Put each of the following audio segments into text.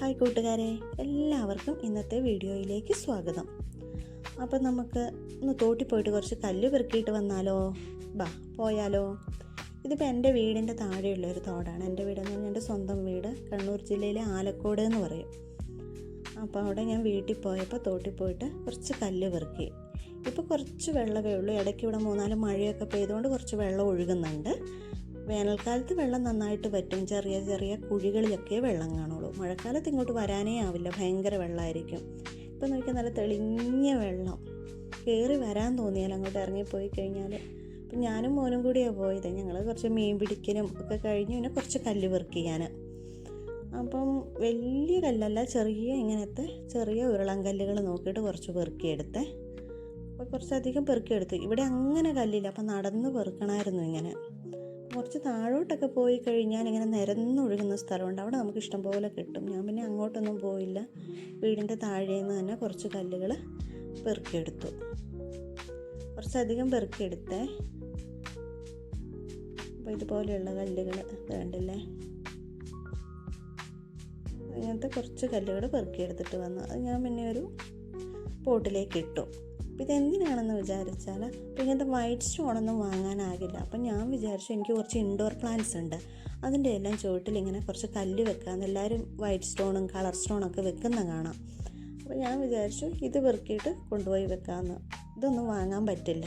Hi കൂട്ടുകാരെ എല്ലാവർക്കും ഇന്നത്തെ വീഡിയോയിലേക്ക് സ്വാഗതം. അപ്പം നമുക്ക് ഒന്ന് തോട്ടി പോയിട്ട് കുറച്ച് കല്ല് പെറുക്കിയിട്ട് വന്നാലോ? ബാ പോയാലോ? ഇതിപ്പോൾ എന്റെ വീടിന്റെ താഴെയുള്ള ഒരു തോടാണ്. എന്റെ വീടെന്ന് പറഞ്ഞാൽ എന്റെ സ്വന്തം വീട് കണ്ണൂർ ജില്ലയിലെ ആലക്കോട് എന്ന് പറയും. അപ്പോൾ അവിടെ ഞാൻ വീട്ടിൽ പോയപ്പോൾ തോട്ടിൽ പോയിട്ട് കുറച്ച് കല്ല് പെറുക്കി. ഇപ്പോൾ കുറച്ച് വെള്ളമേ ഉള്ളൂ. ഇടയ്ക്ക് ഇവിടെ മൂന്നാൽ മഴയൊക്കെ പെയ്തുകൊണ്ട് കുറച്ച് വെള്ളം ഒഴുകുന്നുണ്ട്. വേനൽക്കാലത്ത് വെള്ളം നന്നായിട്ട് പറ്റും. ചെറിയ ചെറിയ കുഴികളിലൊക്കെ വെള്ളം കാണുള്ളൂ. മഴക്കാലത്ത് ഇങ്ങോട്ട് വരാനേ ആവില്ല. ഭയങ്കര വെള്ളമായിരിക്കും. ഇപ്പം നോക്കിയാൽ നല്ല തെളിഞ്ഞ വെള്ളം. കയറി വരാൻ തോന്നിയാൽ അങ്ങോട്ട് ഇറങ്ങിപ്പോയി കഴിഞ്ഞാൽ അപ്പം ഞാനും മോനും കൂടിയാണ് പോയത്. ഞങ്ങൾ കുറച്ച് മീൻ പിടിക്കലും ഒക്കെ കഴിഞ്ഞ് പിന്നെ കുറച്ച് കല്ല് പെറുക്കി ഞാൻ അപ്പം വലിയ കല്ലല്ല ചെറിയ ഇങ്ങനത്തെ ചെറിയ ഉരുളൻ കല്ലുകൾ നോക്കിയിട്ട് കുറച്ച് പെറുക്കിയെടുത്ത്. അപ്പോൾ കുറച്ചധികം പെറുക്കിയെടുത്തു. ഇവിടെ അങ്ങനെ കല്ലില്ല. അപ്പം നടന്ന് പെറുക്കണമായിരുന്നു ഇങ്ങനെ. കുറച്ച് താഴോട്ടൊക്കെ പോയി കഴിഞ്ഞാൽ ഇങ്ങനെ നിരന്നൊഴുകുന്ന സ്ഥലമുണ്ട്. അവിടെ നമുക്ക് ഇഷ്ടം പോലെ കിട്ടും. ഞാൻ പിന്നെ അങ്ങോട്ടൊന്നും പോയില്ല. വീടിന്റെ താഴേന്ന് തന്നെ കുറച്ച് കല്ലുകൾ പെറുക്കിയെടുത്തു. കുറച്ചധികം പെറുക്കിയെടുത്തേ. അപ്പോൾ ഇതുപോലെയുള്ള കല്ലുകൾ വേണ്ടല്ലേ അങ്ങനത്തെ കുറച്ച് കല്ലുകൾ പെറുക്കിയെടുത്തിട്ട് വന്നു. അത് ഞാൻ പിന്നെ ഒരു പോട്ടിലേക്ക് ഇട്ടു. അപ്പോൾ ഇതെന്തിനാണെന്ന് വിചാരിച്ചാൽ അപ്പോൾ ഇങ്ങനത്തെ വൈറ്റ് സ്റ്റോണൊന്നും വാങ്ങാനാകില്ല. അപ്പം ഞാൻ വിചാരിച്ചു എനിക്ക് കുറച്ച് ഇൻഡോർ പ്ലാന്റ്സ് ഉണ്ട്. അതിന്റെ എല്ലാം ചുവട്ടിൽ ഇങ്ങനെ കുറച്ച് കല്ല് വെക്കാമെന്ന് എല്ലാവരും വൈറ്റ് സ്റ്റോണും കളർ സ്റ്റോണൊക്കെ വെക്കുന്ന കാണാം. അപ്പോൾ ഞാൻ വിചാരിച്ചു ഇത് വെറുക്കിയിട്ട് കൊണ്ടുപോയി വെക്കാമെന്ന് ഇതൊന്നും വാങ്ങാൻ പറ്റില്ല.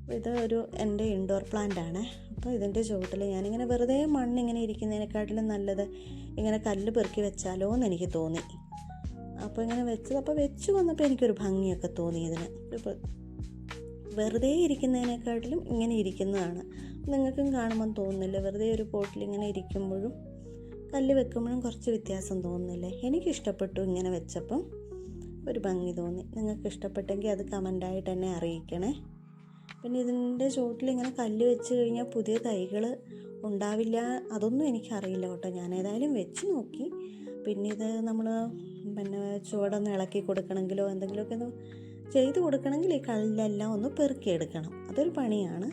അപ്പോൾ ഇത് ഒരു എന്റെ ഇൻഡോർ പ്ലാന്റ് ആണ്. അപ്പോൾ ഇതിന്റെ ചുവട്ടിൽ ഞാനിങ്ങനെ വെറുതെ മണ്ണിങ്ങനെ ഇരിക്കുന്നതിനെക്കാട്ടിലും നല്ലത് ഇങ്ങനെ കല്ല് പെറുക്കി വെച്ചാലോ എന്ന് എനിക്ക് തോന്നി. അപ്പോൾ ഇങ്ങനെ വെച്ചത്. അപ്പോൾ വെച്ച് വന്നപ്പോൾ എനിക്കൊരു ഭംഗിയൊക്കെ തോന്നി ഇതിന്. ഇപ്പം വെറുതെ ഇരിക്കുന്നതിനെക്കാട്ടിലും ഇങ്ങനെ ഇരിക്കുന്നതാണ്. നിങ്ങൾക്കും കാണുമ്പം തോന്നുന്നില്ല? വെറുതെ ഒരു പോട്ടിൽ ഇങ്ങനെ ഇരിക്കുമ്പോഴും കല്ല് വെക്കുമ്പോഴും കുറച്ച് വ്യത്യാസം തോന്നുന്നില്ലേ? എനിക്കിഷ്ടപ്പെട്ടു ഇങ്ങനെ വെച്ചപ്പം. ഒരു ഭംഗി തോന്നി. നിങ്ങൾക്ക് ഇഷ്ടപ്പെട്ടെങ്കിൽ അത് കമന്റായിട്ട് തന്നെ അറിയിക്കണേ. പിന്നെ ഇതിന്റെ ചുവട്ടിൽ ഇങ്ങനെ കല്ല് വെച്ച് കഴിഞ്ഞാൽ പുതിയ തൈകൾ ഉണ്ടാവില്ല അതൊന്നും എനിക്കറിയില്ല കേട്ടോ. ഞാൻ ഏതായാലും വെച്ച് നോക്കി. പിന്നെ ഇത് നമ്മൾ പിന്നെ ചുവടൊന്ന് ഇളക്കി കൊടുക്കണമെങ്കിലോ എന്തെങ്കിലുമൊക്കെ ഒന്ന് ചെയ്ത് കൊടുക്കണമെങ്കിൽ ഈ കല്ലെല്ലാം ഒന്ന് പെറുക്കിയെടുക്കണം അതൊരു പണിയാണ്.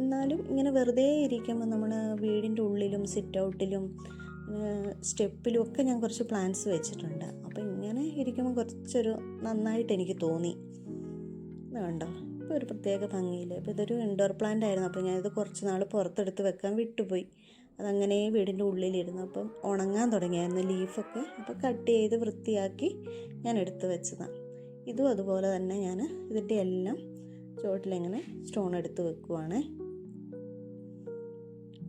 എന്നാലും ഇങ്ങനെ വെറുതെ ഇരിക്കുമ്പോൾ നമ്മൾ വീടിന്റെ ഉള്ളിലും സിറ്റ് ഔട്ടിലും സ്റ്റെപ്പിലും ഒക്കെ ഞാൻ കുറച്ച് പ്ലാന്റ്സ് വെച്ചിട്ടുണ്ട്. അപ്പോൾ ഇങ്ങനെ ഇരിക്കുമ്പോൾ കുറച്ചൊരു നന്നായിട്ട് എനിക്ക് തോന്നി. കണ്ടോ? ഇപ്പോൾ ഒരു പ്രത്യേക ഭംഗിയിൽ ഇപ്പോൾ ഇതൊരു ഇൻഡോർ പ്ലാന്റ് ആയിരുന്നു. അപ്പോൾ ഞാനിത് കുറച്ച് നാൾ പുറത്തെടുത്ത് വെക്കാൻ വിട്ടുപോയി. അതങ്ങനെ വീടിന്റെ ഉള്ളിലിരുന്നു. അപ്പം ഉണങ്ങാൻ തുടങ്ങിയായിരുന്നു ലീഫൊക്കെ. അപ്പോൾ കട്ട് ചെയ്ത് വൃത്തിയാക്കി ഞാൻ എടുത്ത് വെച്ചതാണ്. ഇതും അതുപോലെ തന്നെ ഞാൻ ഇതിന്റെ എല്ലാം ചുവട്ടിലിങ്ങനെ സ്റ്റോൺ എടുത്ത് വെക്കുവാണ്.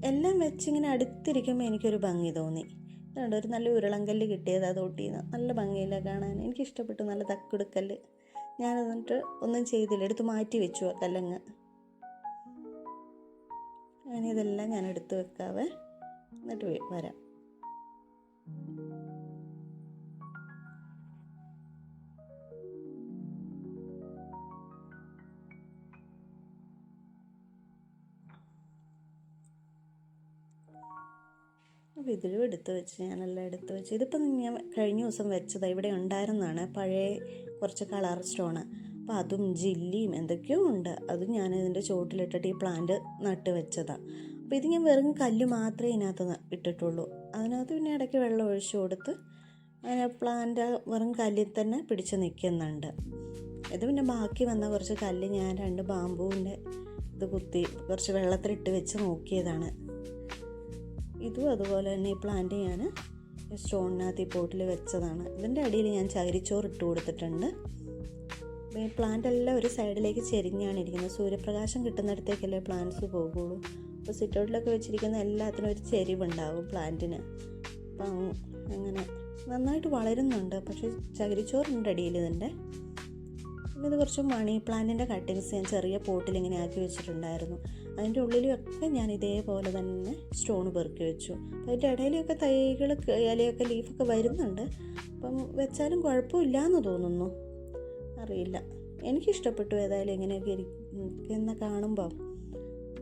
എല്ലാം വെച്ചിങ്ങനെ അടുത്തിരിക്കുമ്പോൾ എനിക്കൊരു ഭംഗി തോന്നി. അതുകൊണ്ട് ഒരു നല്ല ഉരുളങ്കല്ല് കിട്ടിയത് അതോട്ടിന്ന്. നല്ല ഭംഗിയില്ല കാണാൻ. എനിക്കിഷ്ടപ്പെട്ടു നല്ല തക്കെടുക്കൽ ഞാൻ ഒന്നും ചെയ്തില്ല. എടുത്ത് മാറ്റി വെച്ചു ആ കല്ലങ്ങ്. അങ്ങനെ ഇതെല്ലാം ഞാൻ എടുത്ത് വെക്കാവേ. എന്നിട്ട് വരാം. അപ്പോൾ ഇതിലും എടുത്ത് വെച്ച് ഞാനെല്ലാം എടുത്ത് വെച്ച്. ഇതിപ്പം ഞാൻ കഴിഞ്ഞ ദിവസം വെച്ചതാണ് ഇവിടെ ഉണ്ടായിരുന്നതാണ്. പഴയ കുറച്ച് കളർ സ്റ്റോണ്. അപ്പോൾ അതും ജില്ലിയും എന്തൊക്കെയോ ഉണ്ട്. അത് ഞാൻ ഇതിന്റെ ചുവട്ടിലിട്ടിട്ട് ഈ പ്ലാന്റ് നട്ട് വെച്ചതാണ് അപ്പോൾ ഇത് ഞാൻ വെറും കല്ല് മാത്രമേ ഇതിനകത്ത് ഇട്ടിട്ടുള്ളൂ. അതിനകത്ത് പിന്നെ ഇടയ്ക്ക് വെള്ളം ഒഴിച്ചു കൊടുത്ത് പ്ലാന്റ് വെറും കല്ലിൽ തന്നെ പിടിച്ച് നിൽക്കുന്നുണ്ട്. ഇത് പിന്നെ ബാക്കി വന്ന കുറച്ച് കല്ല് ഞാൻ രണ്ട് ബാമ്പുവിന്റെ ഇത് കുത്തി കുറച്ച് വെള്ളത്തിലിട്ട് വെച്ച് നോക്കിയതാണ്. ഇതും അതുപോലെ തന്നെ ഈ പ്ലാന്റ് ഞാൻ സ്റ്റോണിനകത്ത് ഈ പോട്ടിൽ വെച്ചതാണ്. ഇതിന്റെ അടിയിൽ ഞാൻ ചകിരിച്ചോറ് ഇട്ട് കൊടുത്തിട്ടുണ്ട്. പ്ലാന്റ് എല്ലാം ഒരു സൈഡിലേക്ക് ചെരിഞ്ഞാണ് ഇരിക്കുന്നത്. സൂര്യപ്രകാശം കിട്ടുന്നിടത്തേക്കല്ലേ പ്ലാന്റ്സ് പോകുള്ളൂ അപ്പോൾ സിറ്റൗട്ടിലൊക്കെ വെച്ചിരിക്കുന്ന എല്ലാത്തിനും ഒരു ചെരിവുണ്ടാവും പ്ലാന്റിന് അപ്പം അങ്ങനെ നന്നായിട്ട് വളരുന്നുണ്ട്. പക്ഷേ ചകിരിച്ചോറുണ്ട് അടിയിൽ ഇതിന്റെ. ഇത് കുറച്ച് മണി പ്ലാന്റിന്റെ കട്ടിങ്സ് ഞാൻ ചെറിയ പോട്ടിൽ ഇങ്ങനെ ആക്കി വെച്ചിട്ടുണ്ടായിരുന്നു. അതിന്റെ ഉള്ളിലൊക്കെ ഞാൻ ഇതേപോലെ തന്നെ സ്റ്റോൺ പെറുക്കി വെച്ചു. അപ്പോൾ അതിന്റെ ഇടയിലൊക്കെ തൈകൾ ഇലയൊക്കെ ലീഫൊക്കെ വരുന്നുണ്ട്. അപ്പം വെച്ചാലും കുഴപ്പമില്ല എന്ന് തോന്നുന്നു. അറിയില്ല. എനിക്കിഷ്ടപ്പെട്ടു ഏതായാലും എങ്ങനെയൊക്കെ ഇരിക്കുന്ന കാണുമ്പോൾ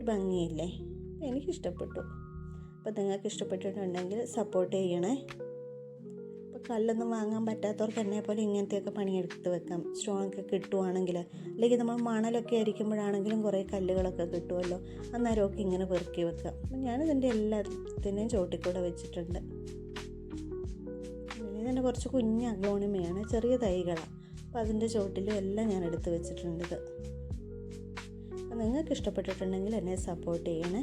ഭംഗിയില്ലേ? എനിക്കിഷ്ടപ്പെട്ടു. അപ്പോൾ നിങ്ങൾക്ക് ഇഷ്ടപ്പെട്ടിട്ടുണ്ടെങ്കിൽ സപ്പോർട്ട് ചെയ്യണേ. ഇപ്പം കല്ലൊന്നും വാങ്ങാൻ പറ്റാത്തവർക്ക് എന്നെ പോലെ ഇങ്ങനത്തെയൊക്കെ പണിയെടുത്ത് വെക്കാം. സ്റ്റോണൊക്കെ കിട്ടുവാണെങ്കിൽ അല്ലെങ്കിൽ നമ്മൾ മണലൊക്കെ അരിക്കുമ്പോഴാണെങ്കിലും കുറേ കല്ലുകളൊക്കെ കിട്ടുമല്ലോ അന്നേരമൊക്കെ ഇങ്ങനെ പെറുക്കി വെക്കാം. അപ്പം ഞാനിതിന്റെ എല്ലാത്തിനെയും ചോട്ടിക്കൂടെ വെച്ചിട്ടുണ്ട്. കുറച്ച് കുഞ്ഞ് അഗ്ലോണിമയാണ്. ചെറിയ തൈകളാണ് അപ്പോൾ അതിന്റെ ചുവട്ടിലും എല്ലാം ഞാൻ എടുത്ത് വെച്ചിട്ടുണ്ട് നിങ്ങൾക്ക് ഇഷ്ടപ്പെട്ടിട്ടുണ്ടെങ്കിൽ എന്നെ സപ്പോർട്ട് ചെയ്യണേ.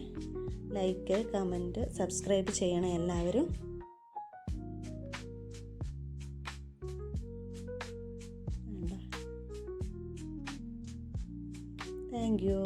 ലൈക്ക് കമന്റ് സബ്സ്ക്രൈബ് ചെയ്യണേ എല്ലാവരും. Thank you